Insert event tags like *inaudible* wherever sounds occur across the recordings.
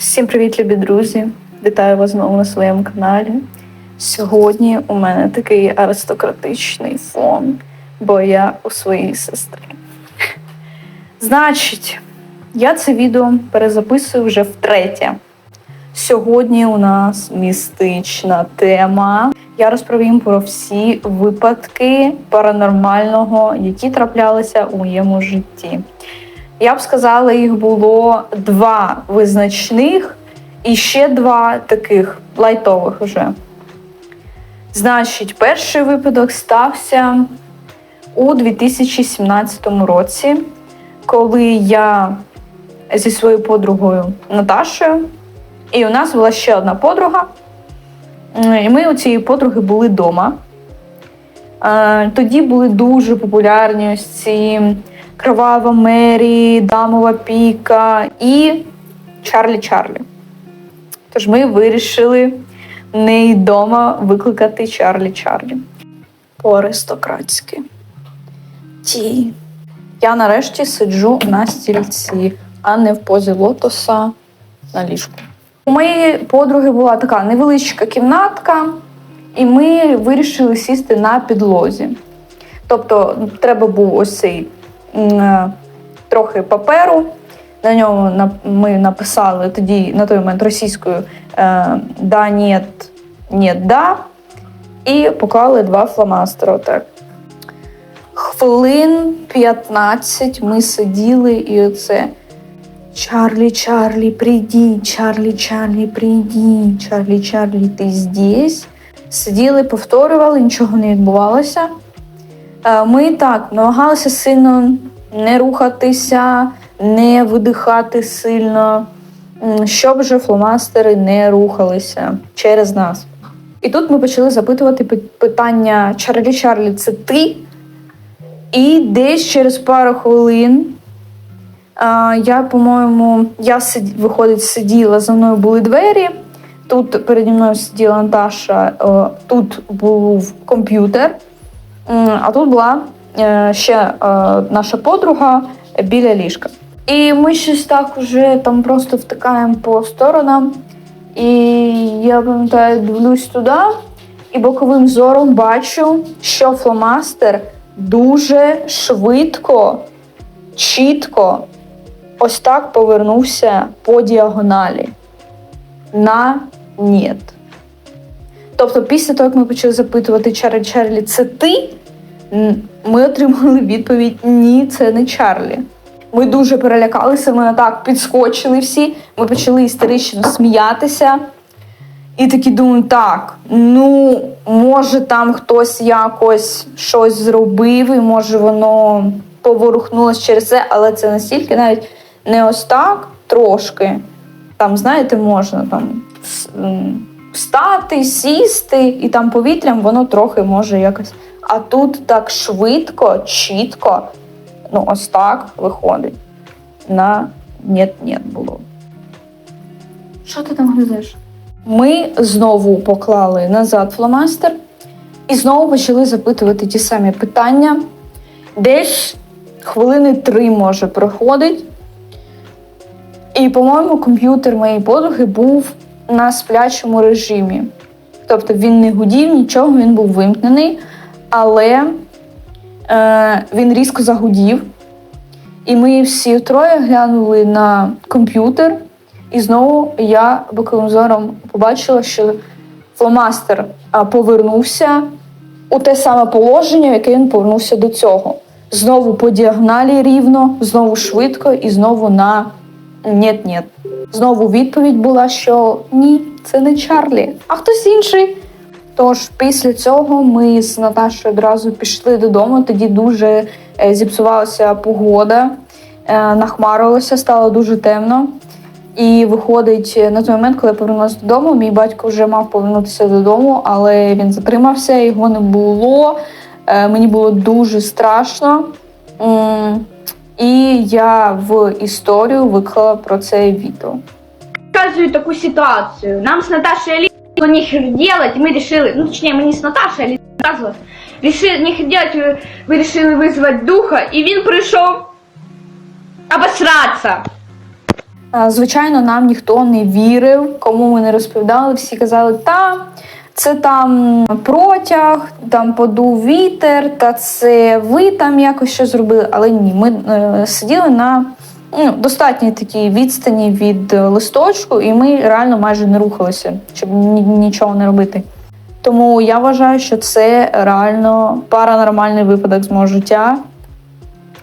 Всім привіт, любі друзі! Вітаю вас знову на своєму каналі. Сьогодні у мене такий аристократичний фон, бо я у своїй сестри. Значить, я це відео перезаписую вже втретє. Сьогодні у нас містична тема. Я розповім про всі випадки паранормального, які траплялися у моєму житті. Я б сказала, їх було два визначних і ще два таких лайтових вже. Значить, перший випадок стався у 2017 році, коли я зі своєю подругою Наташею, і у нас була ще одна подруга. І ми у цієї подруги були вдома. Тоді були дуже популярні ось ці Кровава Мері, Дамова Піка і Чарлі Чарлі. Тож ми вирішили в неї вдома викликати Чарлі Чарлі. По-аристократськи. Ті. Я нарешті сиджу на стільці, а не в позі лотоса на ліжку. У моєї подруги була така невеличка кімнатка, і ми вирішили сісти на підлозі. Тобто, треба був ось цей трохи паперу. На ньому ми написали тоді на той момент російською е, да, нет, нет, да. І поклали два фломастери. Отак. Хвилин 15 ми сиділи і оце. Чарлі, Чарлі, приди, Чарлі, Чарлі, приди, Чарлі, Чарлі, ти здесь. Сиділи, повторювали, нічого не відбувалося. Е, Ми так намагалися сильно не рухатися, не видихати сильно, щоб же фломастери не рухалися через нас. І тут ми почали запитувати питання Чарлі Чарлі, це ти? І десь через пару хвилин я, по-моєму, я виходить, сиділа, за мною були двері. Тут переді мною сиділа Наташа, тут був комп'ютер, а тут була е, ще е, наша подруга біля ліжка. І ми щось так уже там просто втикаємо по сторонам. І я пам'ятаю, дивлюсь туди, і боковим зором бачу, що фломастер дуже швидко, чітко ось так повернувся по діагоналі на «нет». Тобто, після того, як ми почали запитувати Чарлі Чарлі, це ти? Ми отримали відповідь Ні, це не Чарлі. Ми дуже перелякалися, ми так підскочили всі, ми почали істерично сміятися. І такі думаю, так, ну, може, там хтось якось щось зробив, і може воно поворухнулося через це, але це настільки навіть не ось так, трошки. Там, знаєте, можна там встати, сісти, і там повітрям воно трохи може якось. А тут так швидко, чітко, ну ось так виходить. На нет-нет було. Що ти там гризеш? Ми знову поклали назад фломастер і знову почали запитувати ті самі питання. Десь хвилини три може проходить. І, по-моєму, комп'ютер моєї подруги був на сплячому режимі. Тобто він не гудів, нічого, він був вимкнений, але е, він різко загудів. І ми всі троє глянули на комп'ютер, і знову я боковим зором побачила, що фломастер повернувся у те саме положення, в яке він повернувся до цього. Знову по діагоналі рівно, знову швидко і знову на «нет-нет». Знову відповідь була, що ні, це не Чарлі, а хтось інший. Тож після цього ми з Наташою одразу пішли додому. Тоді дуже е, зіпсувалася погода, е, нахмарилося, стало дуже темно. І виходить е, на той момент, коли я повернулася додому, мій батько вже мав повернутися додому, але він затримався, його не було. Мені було дуже страшно. М, І я в історію виклала про це відео. рассказываю такую ситуацию. Нам с Наташей Али было нехер делать, и мы решили, ну точнее, мы не с Наташей Али рассказывала, решили нехер делать, э, мы решили вызвать духа, и він прийшов обосраться. Е, Звичайно, нам ніхто не вірив, кому ми не розповідали. Всі казали, та це там протяг, там подув вітер, та це ви там якось що зробили. Але ні, ми е, сиділи на ну, достатній такій відстані від е, листочку, і ми реально майже не рухалися, щоб ні- нічого не робити. Тому я вважаю, що це реально паранормальний випадок з мого життя.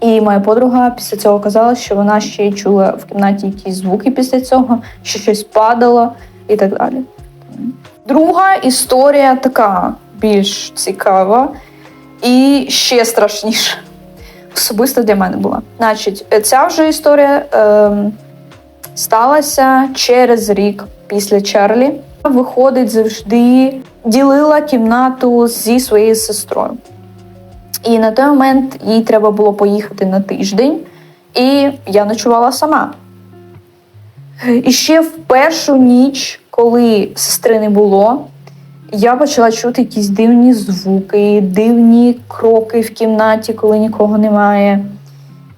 І моя подруга після цього казала, що вона ще чула в кімнаті якісь звуки після цього, що щось падало і так далі. Друга історія така більш цікава і ще страшніша. Особисто для мене була. Значить, ця вже історія ем, сталася через рік після Чарлі. Виходить, завжди ділила кімнату зі своєю сестрою. І на той момент їй треба було поїхати на тиждень, і я ночувала сама. І ще в першу ніч, коли сестри не було, я почала чути якісь дивні звуки, дивні кроки в кімнаті, коли нікого немає.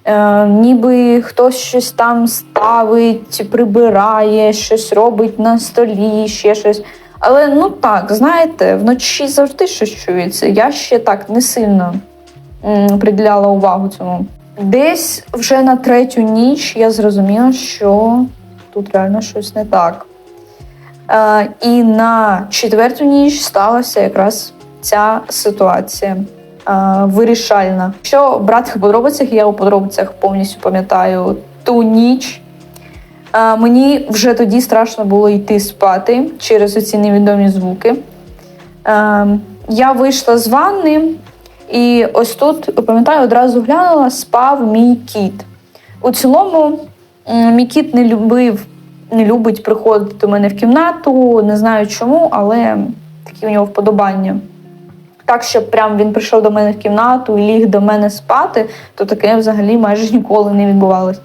Е, ніби хтось щось там ставить, прибирає, щось робить на столі, ще щось. Але ну так, знаєте, вночі завжди щось чується. Я ще так не сильно приділяла увагу цьому. Десь вже на третю ніч я зрозуміла, що тут реально щось не так. Е, і на четверту ніч сталася якраз ця ситуація е, вирішальна. Якщо брати в подробицях, я у подробицях повністю пам'ятаю ту ніч. Е, мені вже тоді страшно було йти спати через оці невідомі звуки. Я вийшла з ванни, і ось тут, пам'ятаю, одразу глянула, спав мій кіт. У цілому, мій кіт не любив, не любить приходити до мене в кімнату, не знаю чому, але такі у нього вподобання. Так, щоб прям він прийшов до мене в кімнату і ліг до мене спати, то таке взагалі майже ніколи не відбувалось.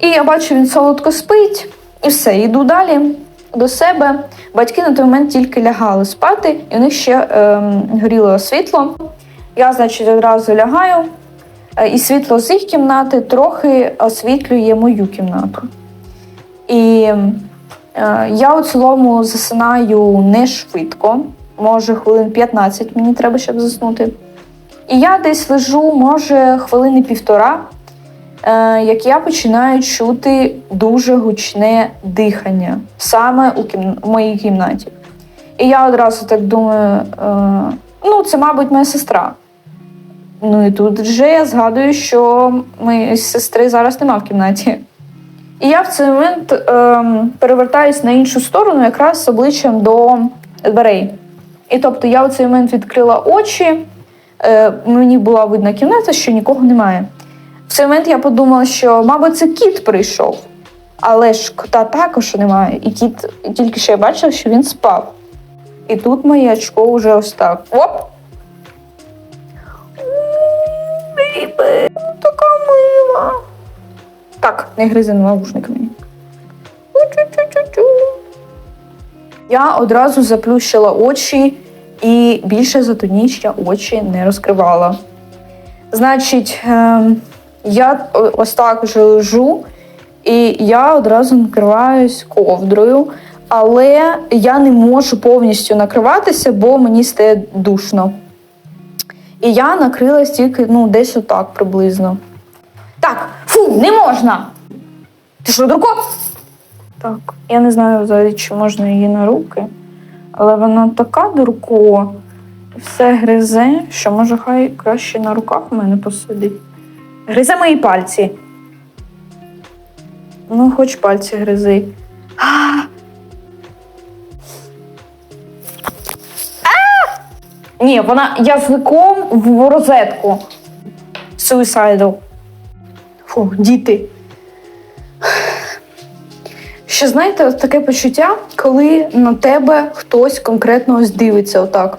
І я бачу, він солодко спить, і все, йду далі до себе. Батьки на той момент тільки лягали спати, і у них ще ем, горіло світло. Я, значить, одразу лягаю, е, і світло з їх кімнати трохи освітлює мою кімнату. І е, я у цілому засинаю не швидко, може хвилин 15 мені треба, щоб заснути. І я десь лежу, може, хвилини півтора, е, як я починаю чути дуже гучне дихання саме у, кім... у моїй кімнаті. І я одразу так думаю: е, ну, це, мабуть, моя сестра. Ну і тут вже я згадую, що моєї сестри зараз нема в кімнаті. І я в цей момент ем, перевертаюсь на іншу сторону, якраз з обличчям до дверей. І тобто я в цей момент відкрила очі, е, мені була видна кімната, що нікого немає. В цей момент я подумала, що, мабуть, це кіт прийшов, але ж кота також немає. І кіт тільки що я бачила, що він спав. І тут моє очко вже ось так. Оп! Бейбе, така мила. Так, не гризи навушник Я одразу заплющила очі і більше за ту ніч я очі не розкривала. Значить, ем, я ось так вже лежу, і я одразу накриваюсь ковдрою, але я не можу повністю накриватися, бо мені стає душно. І я накрилась тільки ну, десь отак приблизно. Так, фу, не можна! Ти що, дурко? Так, я не знаю взагалі, чи можна її на руки, але вона така дурко, і все гризе, що може хай краще на руках в мене посидить. Гризе мої пальці. Ну, хоч пальці гризи. А! Ні, вона язиком в розетку. Suicidal. Фу, діти. Ще знаєте, от таке почуття, коли на тебе хтось конкретно ось дивиться отак.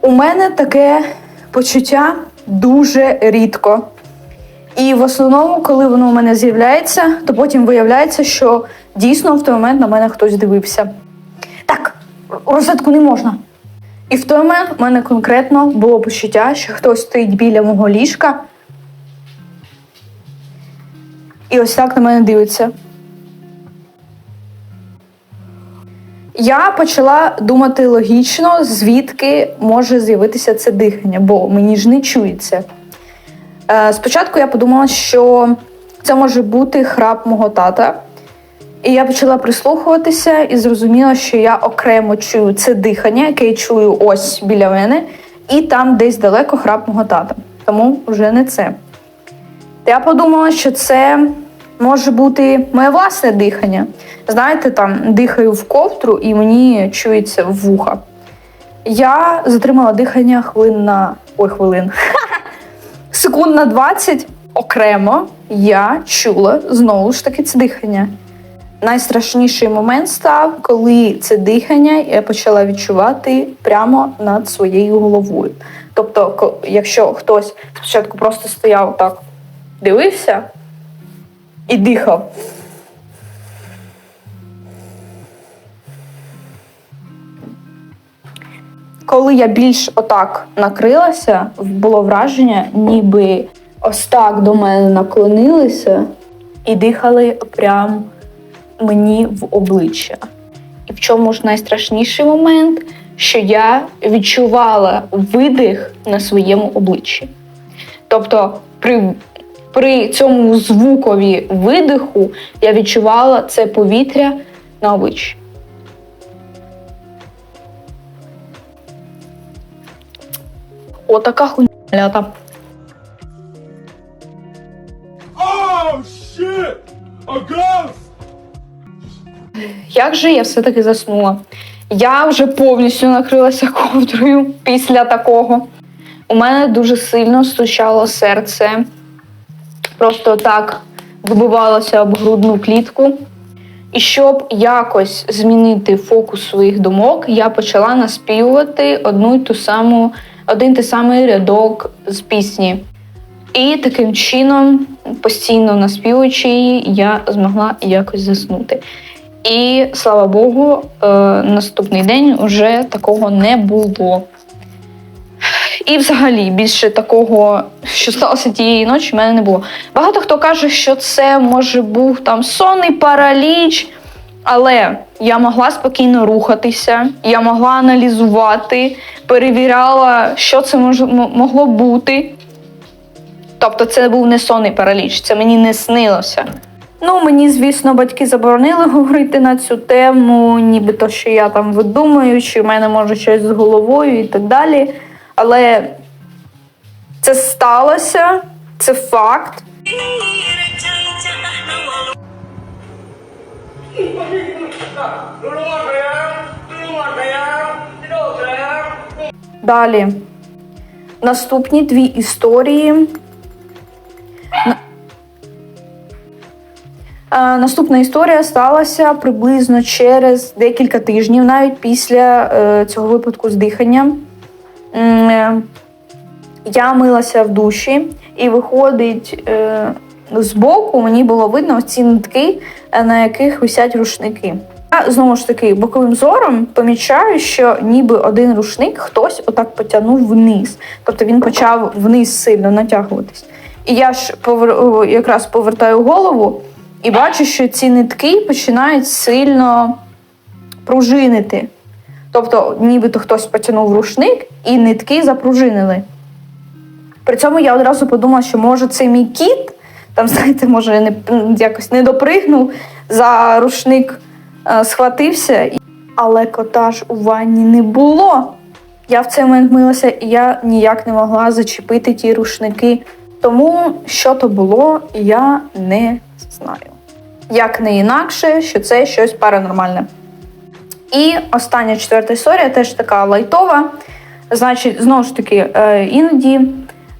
У мене таке почуття дуже рідко. І в основному, коли воно у мене з'являється, то потім виявляється, що дійсно в той момент на мене хтось дивився. Так, розетку не можна. І в той момент в мене конкретно було почуття, що хтось стоїть біля мого ліжка і ось так на мене дивиться. Я почала думати логічно, звідки може з'явитися це дихання, бо мені ж не чується. Е, спочатку я подумала, що це може бути храп мого тата. І я почала прислухуватися і зрозуміла, що я окремо чую це дихання, яке я чую ось біля мене, і там десь далеко храп мого тата. Тому вже не це. Я подумала, що це може бути моє власне дихання. Знаєте, там дихаю в ковдру і мені чується в вуха. Я затримала дихання хвилин на. Ой, хвилин. Секунд на 20 окремо я чула знову ж таки це дихання. Найстрашніший момент став, коли це дихання я почала відчувати прямо над своєю головою. Тобто, якщо хтось спочатку просто стояв так, дивився і дихав. Коли я більш отак накрилася, було враження, ніби ось так до мене наклонилися і дихали прямо мені в обличчя. І в чому ж найстрашніший момент, що я відчувала видих на своєму обличчі. Тобто, при, при цьому звукові видиху я відчувала це повітря на обличчі. Отака хуйня. Oh shit! A ghost! Як же я все-таки заснула? Я вже повністю накрилася ковдрою після такого. У мене дуже сильно стучало серце. Просто так вибивалося об грудну клітку. І щоб якось змінити фокус своїх думок, я почала наспівувати одну й ту саму, один той самий рядок з пісні. І таким чином, постійно наспівуючи її, я змогла якось заснути. І слава Богу, е, наступний день вже такого не було. І взагалі більше такого, що сталося тієї ночі, в мене не було. Багато хто каже, що це може був там сонний параліч, але я могла спокійно рухатися, я могла аналізувати, перевіряла, що це мож- могло бути. Тобто це був не сонний параліч, це мені не снилося. Ну, мені, звісно, батьки заборонили говорити на цю тему, нібито що я там видумаю, чи в мене може щось з головою і так далі. Але це сталося, це факт. Далі. Наступні дві історії. Е, Наступна історія сталася приблизно через декілька тижнів, навіть після е, цього випадку з диханням. Е, Я милася в душі, і виходить, е, збоку мені було видно ці нитки, на яких висять рушники. Я знову ж таки боковим зором помічаю, що ніби один рушник хтось отак потягнув вниз. Тобто він почав вниз сильно натягуватись. І я ж повер... якраз повертаю голову і бачу, що ці нитки починають сильно пружинити. Тобто, нібито хтось потягнув рушник і нитки запружинили. При цьому я одразу подумала, що може це мій кіт, там, *laughs* знаєте, може, не, якось не допригнув, за рушник е, схватився, але кота ж у ванні не було. Я в цей момент милася, і я ніяк не могла зачепити ті рушники. Тому що то було, я не знаю. Як не інакше, що це щось паранормальне. І остання четверта історія теж така лайтова. Значить, знову ж таки, е, іноді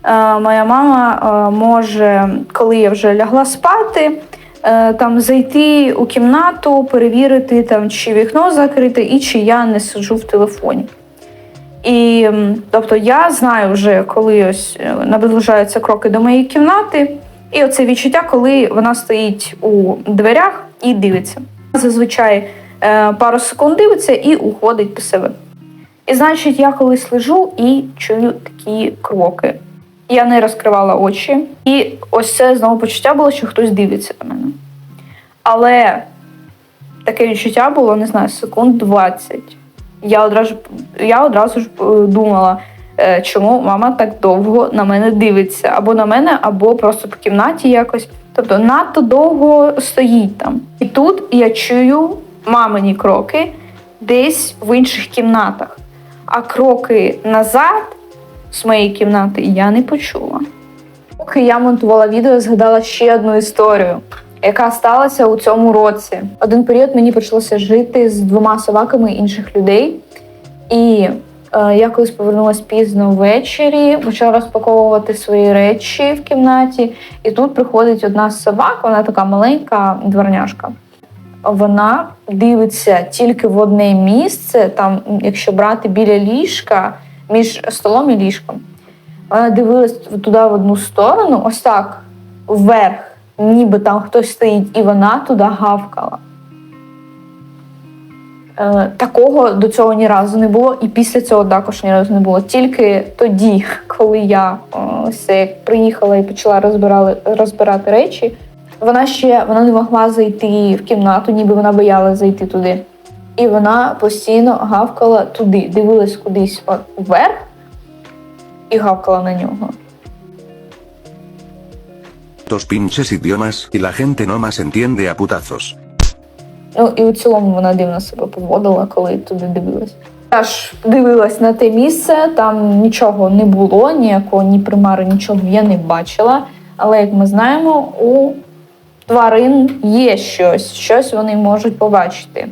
е, моя мама е, може, коли я вже лягла спати, там зайти у кімнату, перевірити, там, чи вікно закрите і чи я не сиджу в телефоні. І тобто я знаю вже, коли ось наближаються кроки до моєї кімнати, і оце відчуття, коли вона стоїть у дверях і дивиться. Зазвичай е, пару секунд дивиться і уходить до себе. І значить, я колись лежу і чую такі кроки. Я не розкривала очі. І ось це знову почуття було, що хтось дивиться на мене. Але таке відчуття було, не знаю, секунд 20. Я одразу, я одразу ж е, думала, чому мама так довго на мене дивиться. Або на мене, або просто по кімнаті якось. Тобто надто довго стоїть там. І тут я чую мамині кроки десь в інших кімнатах. А кроки назад з моєї кімнати я не почула. Поки я монтувала відео, згадала ще одну історію, яка сталася у цьому році. Один період мені почалося жити з двома собаками інших людей. І е, я колись повернулася пізно ввечері, почала розпаковувати свої речі в кімнаті. І тут приходить одна з собак, вона така маленька дворняжка. Вона дивиться тільки в одне місце, там, якщо брати біля ліжка, між столом і ліжком. Вона дивилась туди в одну сторону, ось так, вверх, ніби там хтось стоїть, і вона туди гавкала. Е, такого до цього ні разу не було, і після цього також ні разу не було. Тільки тоді, *laughs* коли я ось як приїхала і почала розбирали, розбирати речі, вона ще вона не могла зайти в кімнату, ніби вона боялася зайти туди. І вона постійно гавкала туди, дивилась кудись вверх і гавкала на нього. Dos pinches idiomas, y la gente no más entiende a putazos. Ну і у цілому вона дивно себе поводила, коли туди дивилась. Я ж дивилась на те місце, там нічого не було, ніякого ні примару, нічого я не бачила. Але як ми знаємо, у тварин є щось, щось вони можуть побачити,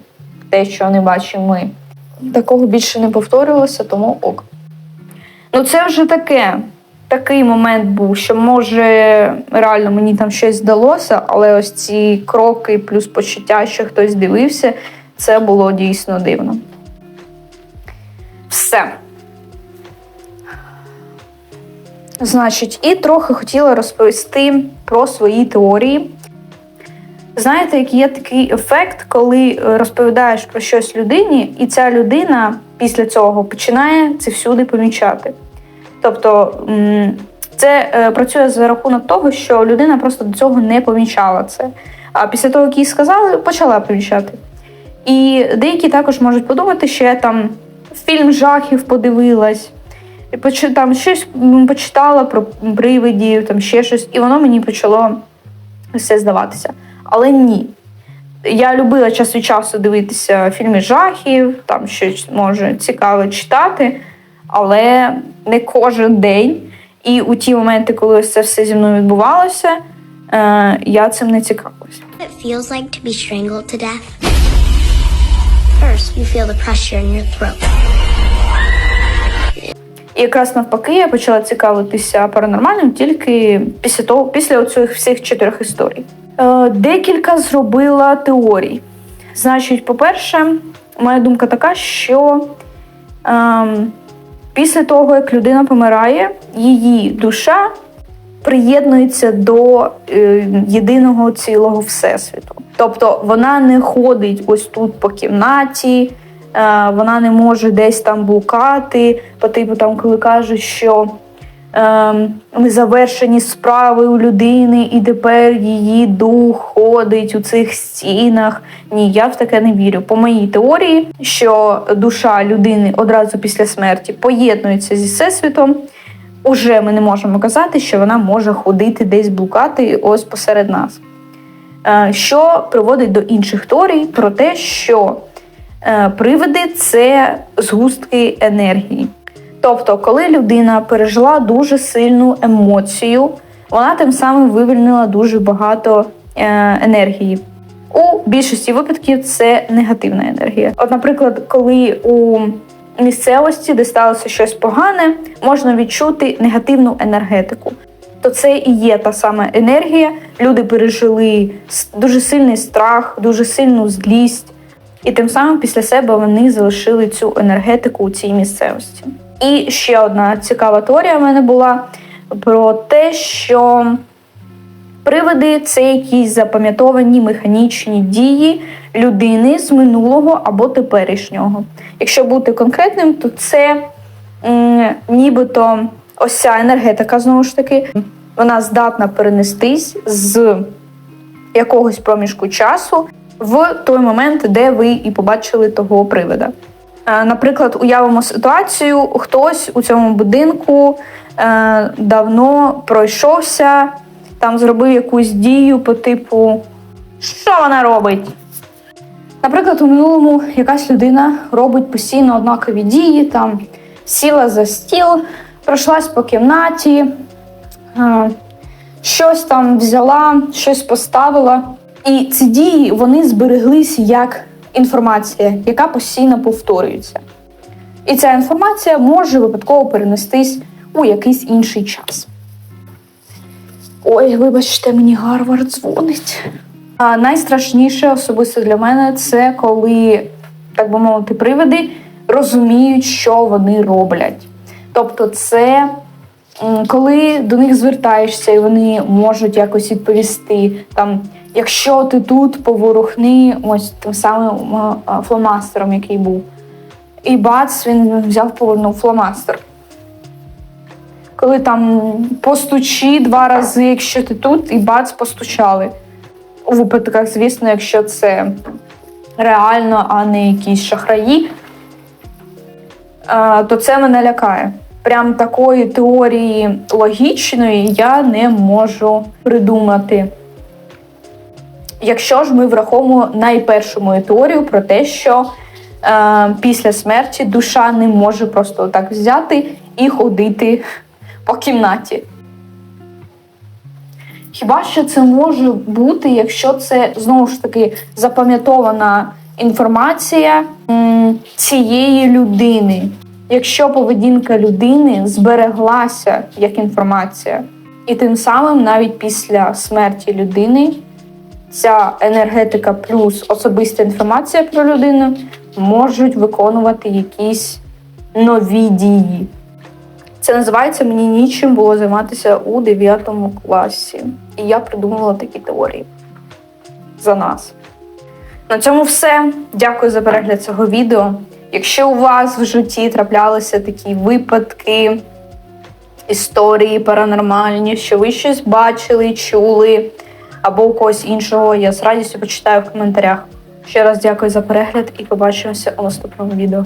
те, що не бачимо ми. Такого більше не повторювалося, тому ок. Ну, це вже таке. Такий момент був, що може реально мені там щось здалося, але ось ці кроки плюс почуття, що хтось дивився, це було дійсно дивно. Все. Значить, і трохи хотіла розповісти про свої теорії. Знаєте, який є такий ефект, коли е, розповідаєш про щось людині, і ця людина після цього починає це всюди помічати. Тобто це е, працює за рахунок того, що людина просто до цього не помічала це. А після того, як їй сказали, почала помічати. І деякі також можуть подумати, що я там фільм жахів подивилась, там щось почитала про привидів, там ще щось, і воно мені почало все здаватися. Але ні. Я любила час від часу дивитися фільми жахів, там щось може цікаве читати, але не кожен день. І у ті моменти, коли ось це все зі мною відбувалося, е, я цим не цікавилася. it feels like to be strangled to death? First, you feel the pressure in your throat. І якраз навпаки я почала цікавитися паранормальним тільки після того, після оцих всіх чотирьох історій. Е, декілька зробила теорій. Значить, по-перше, моя думка така, що ем, після того, як людина помирає, її душа приєднується до е, єдиного цілого всесвіту. Тобто вона не ходить ось тут по кімнаті, е, вона не може десь там блукати, по типу там, коли кажуть, що ем, ми завершені справи у людини, і тепер її дух ходить у цих стінах. Ні, я в таке не вірю. По моїй теорії, що душа людини одразу після смерті поєднується зі всесвітом. Уже ми не можемо казати, що вона може ходити десь блукати ось посеред нас. Е, Що приводить до інших теорій про те, що е, привиди це згустки енергії. Тобто, коли людина пережила дуже сильну емоцію, вона тим самим вивільнила дуже багато е, енергії. У більшості випадків це негативна енергія. От, наприклад, коли у місцевості, де сталося щось погане, можна відчути негативну енергетику. То це і є та сама енергія. Люди пережили дуже сильний страх, дуже сильну злість, і тим самим після себе вони залишили цю енергетику у цій місцевості. І ще одна цікава теорія в мене була про те, що привиди це якісь запам'ятовані механічні дії людини з минулого або теперішнього. Якщо бути конкретним, то це м, нібито ось ця енергетика, знову ж таки, вона здатна перенестись з якогось проміжку часу в той момент, де ви і побачили того привида. Е, Наприклад, уявимо ситуацію, хтось у цьому будинку е, давно пройшовся, там зробив якусь дію по типу, що вона робить? Наприклад, у минулому якась людина робить постійно однакові дії, там сіла за стіл, пройшлась по кімнаті, е, щось там взяла, щось поставила. І ці дії вони збереглись як інформація, яка постійно повторюється. І ця інформація може випадково перенестись у якийсь інший час. Ой, вибачте, мені Гарвард дзвонить. А найстрашніше особисто для мене це коли, так би мовити, привиди розуміють, що вони роблять. Тобто, це коли до них звертаєшся, і вони можуть якось відповісти. Там, якщо ти тут, поворухни ось тим самим фломастером, який був. І бац, він взяв, повернув фломастер. Коли там постучи два рази, якщо ти тут, і бац, постучали. У випадках, звісно, якщо це реально, а не якісь шахраї, е, то це мене лякає. Прям такої теорії логічної я не можу придумати. Якщо ж ми враховуємо найпершу мою теорію про те, що е, після смерті душа не може просто так взяти і ходити по кімнаті. Хіба що це може бути, якщо це знову ж таки запам'ятована інформація м, цієї людини? Якщо поведінка людини збереглася як інформація, і тим самим навіть після смерті людини ця енергетика плюс особиста інформація про людину можуть виконувати якісь нові дії. Це називається мені нічим було займатися у 9 класі. І я придумувала такі теорії за нас. На цьому все. Дякую за перегляд цього відео. Якщо у вас в житті траплялися такі випадки, історії паранормальні, що ви щось бачили, чули, або у когось іншого, я з радістю почитаю в коментарях. Ще раз дякую за перегляд і побачимося у наступному відео.